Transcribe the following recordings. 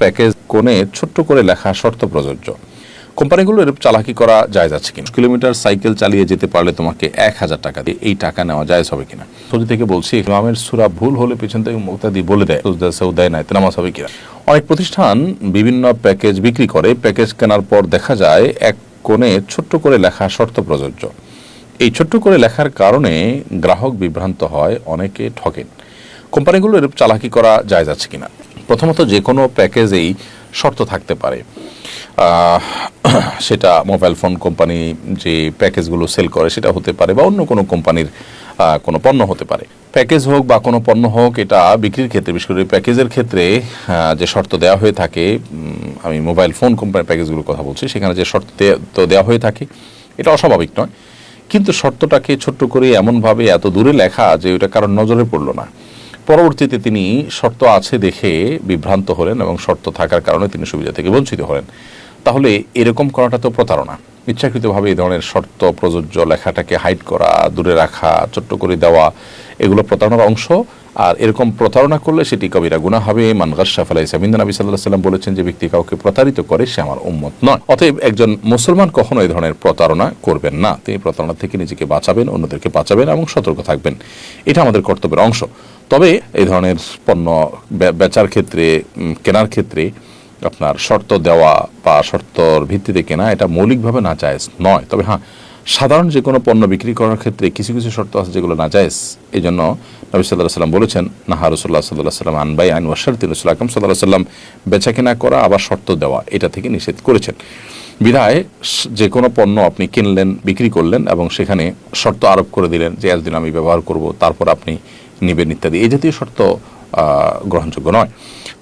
Package কোণে ছোট্ট করে লেখা শর্ত প্রযোজ্য। কোম্পানিগুলো এরূপ চালাকি করা যায় যাচ্ছে কিনা? কিলোমিটার সাইকেল চালিয়ে যেতে পারলে তোমাকে এক হাজার টাকা দিয়ে এই টাকা নেওয়া যায় হবে কিনা? সৌদি থেকে বলছি ইমামের সুরা ভুল হলে পেছন থেকে মুক্তাদি বলে দেয় সৌদায় নাই নামাজ হবে কিনা? অনেক প্রতিষ্ঠান বিভিন্ন প্যাকেজ বিক্রি করে, প্যাকেজ কেনার পর দেখা যায় এক কোণে ছোট্ট করে লেখা শর্ত প্রযোজ্য। এই ছোট্ট করে লেখার কারণে গ্রাহক বিভ্রান্ত হয়, অনেকে ঠকেন কোম্পানিগুলো এরূপ চালাকি করা যায় যাচ্ছে কিনা? প্রথমত যে কোনো প্যাকেজেই শর্ত থাকতে পারে। সেটা মোবাইল ফোন কোম্পানি যে প্যাকেজগুলো সেল করে সেটা হতে পারে বা অন্য কোনো কোম্পানির কোনো পণ্য হতে পারে। প্যাকেজ হোক বা কোনো পণ্য হোক, এটা বিক্রির ক্ষেত্রে, বিশেষ করে প্যাকেজের ক্ষেত্রে যে শর্ত দেওয়া হয়ে থাকে আমি মোবাইল ফোন কোম্পানির প্যাকেজগুলোর কথা বলছি, সেখানে যে শর্ত তো দেওয়া হয়ে থাকে, এটা অস্বাভাবিক নয়। কিন্তু শর্তটাকে ছোট্ট করে এমনভাবে এত দূরে লেখা যে ওটা কারোর নজরে পড়ল না। পরবর্তীতে তিনি শর্ত আছে দেখে বিভ্রান্ত হলেন এবং শর্ত থাকার কারণে তিনি সুবিধা থেকে বঞ্চিত হলেন। তাহলে এরকম করাটা তো প্রতারণা। ইচ্ছাকৃতভাবে এই ধরনের শর্ত, প্রযোজ্য লেখাটাকে হাইড করা, দূরে রাখা, ছোট্ট করে দেওয়া, এগুলো প্রতারণার অংশ। আর এরকম প্রতারণা করলে সেটি কবিরা গুণা হবে। মানগার সাফালাই সামিন্দা নবী সাল্লাহ সাল্লাম বলেছেন যে, ব্যক্তি কাউকে প্রতারিত করে, সে আমার উম্মত নয়। অতএব একজন মুসলমান কখনো এই ধরনের প্রতারণা করবেন না। তিনি প্রতারণা থেকে নিজেকে বাঁচাবেন, অন্যদেরকে বাঁচাবেন এবং সতর্ক থাকবেন। এটা আমাদের কর্তব্যের অংশ। তবে এই ধরনের পণ্য বেচার ক্ষেত্রে কেনার ক্ষেত্রে আপনার শর্ত দেওয়া বা শর্তর ভিত্তিতে কেনা এটা মৌলিকভাবে না চায় নয়। তবে হ্যাঁ সাধারণ যে কোনো পণ্য বিক্রি করার ক্ষেত্রে কিছু কিছু শর্ত আছে যেগুলো না জায়েজ এই জন্য নবী সাল্লাহ সাল্লাম বলেছেন, নাহা রসুল্লাহ সাল্লাহ সাল্লাম আনবাই আইন ওয়াশারতি রসুল আকরম সাল্লাহ সাল্লাম বেচা কেনা করা আবার শর্ত দেওয়া। এটা থেকে নিষেধ করেছেন। বিধায় যে কোনো পণ্য আপনি কিনলেন, বিক্রি করলেন এবং সেখানে শর্ত আরোপ করে দিলেন যে একদিন আমি ব্যবহার করব, তারপর আপনি নেবেন, ইত্যাদি। এই জাতীয় শর্ত গ্রহণযোগ্য নয়।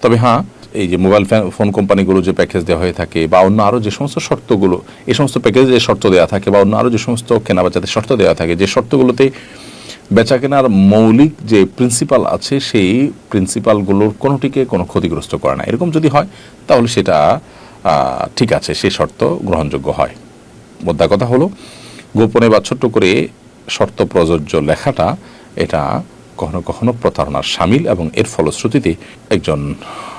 তবে হ্যাঁ এই যে মোবাইল ফোন কোম্পানিগুলো যে প্যাকেজ দেওয়া হয়ে থাকে বা অন্য আরও যে সমস্ত শর্তগুলো, এই সমস্ত প্যাকেজে যে শর্ত দেওয়া থাকে বা অন্য আরও যে সমস্ত কেনাবেচাতে শর্ত দেওয়া থাকে, যে শর্তগুলোতে বেচা কেনার মৌলিক যে প্রিন্সিপাল আছে, সেই প্রিন্সিপালগুলোর কোনোটিকে কোনো ক্ষতিগ্রস্ত করে না। এরকম যদি হয়, তাহলে সেটা ঠিক আছে সেই শর্ত গ্রহণযোগ্য হয়। মোদ্দা কথা হলো, গোপনে বা ছোট্ট করে শর্ত প্রযোজ্য লেখাটা এটা কখনো কখনো প্রতারণার সামিল এবং এর ফলশ্রুতিতে একজন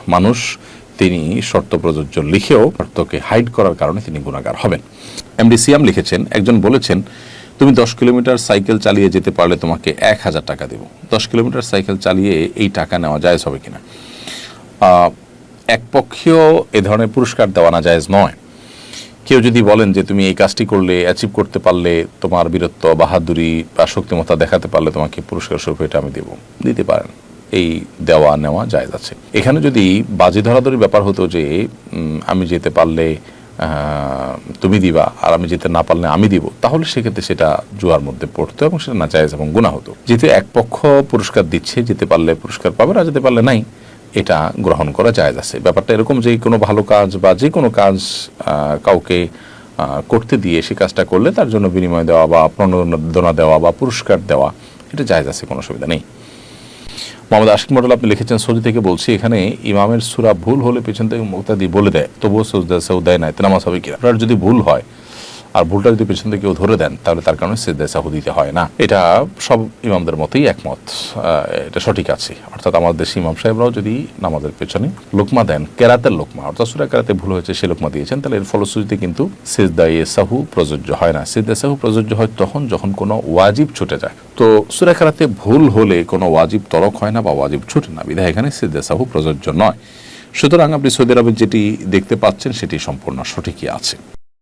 মানুষ তিনি শর্ত প্রযোজ্য লিখেও শর্তকে হাইড করার কারণে তিনি গুণাগার হবেন। এমডি সিয়াম লিখেছেন একজন বলেছেন তুমি দশ কিলোমিটার সাইকেল চালিয়ে যেতে পারলে তোমাকে এক হাজার টাকা দেব। দশ কিলোমিটার সাইকেল চালিয়ে এই টাকা নেওয়া যায় হবে কিনা? আহ, একপক্ষীয় এ ধরনের পুরস্কার দেওয়া না জায়েজ নয়। কেউ যদি বলেন যে তুমি এই কাজটি করলে অ্যাচিভ করতে পারলে তোমার বীরত্ব বাহাদুরি বা শক্তিমত্তা দেখাতে পারলে তোমাকে পুরস্কার স্বরূপ এটা আমি দেব। দিতে পারেন। এই দেওয়া নেওয়া জায়েজ আছে। এখানে যদি বাজি ধরাধরি ব্যাপার হতো যে আমি যেতে পারলে তুমি দিবা, আর আমি যেতে না পারলে আমি দিব, তাহলে সেক্ষেত্রে সেটা জুয়ার মধ্যে পড়তো এবং সেটা না জায়েজ এবং গুণা হতো। যেহেতু এক পক্ষ পুরস্কার দিচ্ছে, যেতে পারলে পুরস্কার পাবে না যেতে পারলে নাই, এটা গ্রহণ করা যায় আছে। ব্যাপারটা এরকম যে, কোনো ভালো কাজ বা যে কোনো কাজ কাউকে করতে দিয়ে সে কাজটা করলে তার জন্য বিনিময় দেওয়া বা প্রণোদনা দেওয়া বা পুরস্কার দেওয়া, এটা জায়জ আছে, কোনো অসুবিধা নেই। মোহাম্মদ আশিক মডেল আপনি লিখেছেন, সৌদি থেকে বলছি, এখানে ইমামের সুরা ভুল হলে পেছন থেকে মুক্তাদি বলে দেয়। তবুও সৌদা সৌদায় নাই নামাজ হবে কিনা? যদি ভুল হয় আর ভুলটা যদি পেছন থেকে কেউ ধরে দেন, তাহলে তার কারণে সেদ্দায় সাহু দিতে হয় না। এটা সব ইমামদের মতেই একমত। এটা সঠিক আছে। অর্থাৎ আমাদের দেশি ইমাম সাহেবরাও যদি নামাজের পেছনে লোকমা দেন, কেরাতের লোকমা, অর্থাৎ সুরা কেরাতে ভুল হয়েছে সে লোকমা দিয়েছেন, তাহলে এর ফলশ্রুতিতে কিন্তু সেজদায়ে সাহু প্রযোজ্য হয় না। সেজদায় সাহু প্রযোজ্য হয় তখন যখন কোনো ওয়াজিব ছুটে যায়। তো সুরা কেরাতে ভুল হলে কোনো ওয়াজিব তরক হয় না বা ওয়াজিব ছুটে না। বিধায় এখানে সেজদায় সাহু প্রযোজ্য নয়। সুতরাং আপনি সৌদি আরবে যেটি দেখতে পাচ্ছেন, সেটি সম্পূর্ণ সঠিকই আছে।